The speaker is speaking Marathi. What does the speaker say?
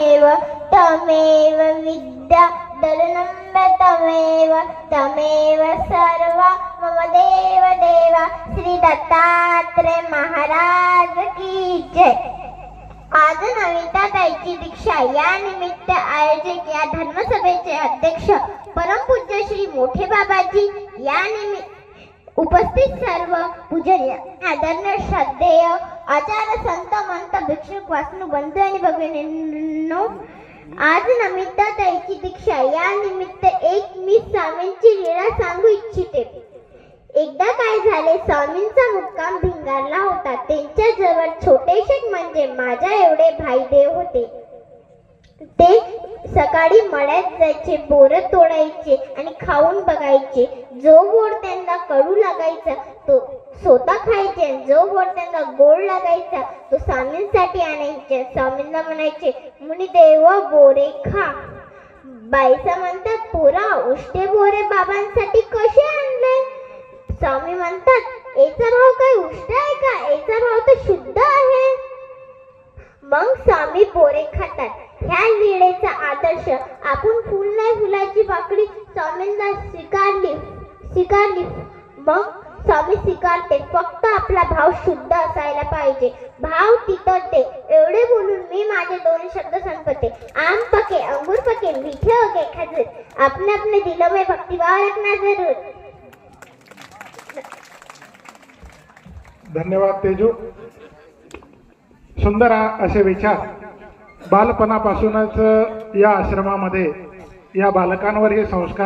तमेव विद्या दलनम्ब तमेव तमेव सर्व मम देव देवा श्री दत्तात्रय महाराज की जय. आज नमिता ताईची दीक्षा या निमित्त आयोजित या धर्मसभेचे अध्यक्ष परमपूज्य श्री मोठे बाबाजी या निमित्त उपस्थित सर्व पूजनीय आदरणीय श्रद्धेय आचार्य संत मंत वासनू बंधू आणि भगिनींनो आज नमिता ताईची दीक्षा या निमित्त एक मी स्वामींची लीला सांगू इच्छिते एकदा काय झाले स्वामींचा मुक्काम भिंगारला होता त्यांच्या जवळ छोटेशे म्हणजे माझ्या एवढे भाईदेव होते ते सकाळी मळ्यात जायचे बोर तोडायचे आणि खाऊन बघायचे जो बोर त्यांना त्यांना कडू लागायचा? तो स्वतः खायचे जो गोड त्यांना गोड लागायचा तो स्वामींसाठी आणायचे. स्वामींना म्हणायचे मुनी देव बोरे खा. बाईचा म्हणतात पोरा उष्टे बोरे बाबांसाठी कसे आणले स्वामी म्हणतात याचा भाव काही उष्ट आहे का? याचा भाव तर शुद्ध आहे. मग स्वामी बोरे खातात. ह्या लिळेचा आदर्श आपण फुल नाही फुलाची पाकळी स्वामींना स्वीकार स्वीकारली मग स्वामी स्वीकारते फक्त आपला भाव शुद्ध असायला पाहिजे. भाव तिथते एवढे बोलून मी माझे दोन शब्द संपते आम पके अंगूर पके मीठे होगे खजूर. अपने अपने दिलों में भक्तिभाव रखना जरूर. धन्यवाद तेजू. सुंदर असे विचार. बालपणापासूनच या आश्रमामध्ये या बालकांवर हे संस्कार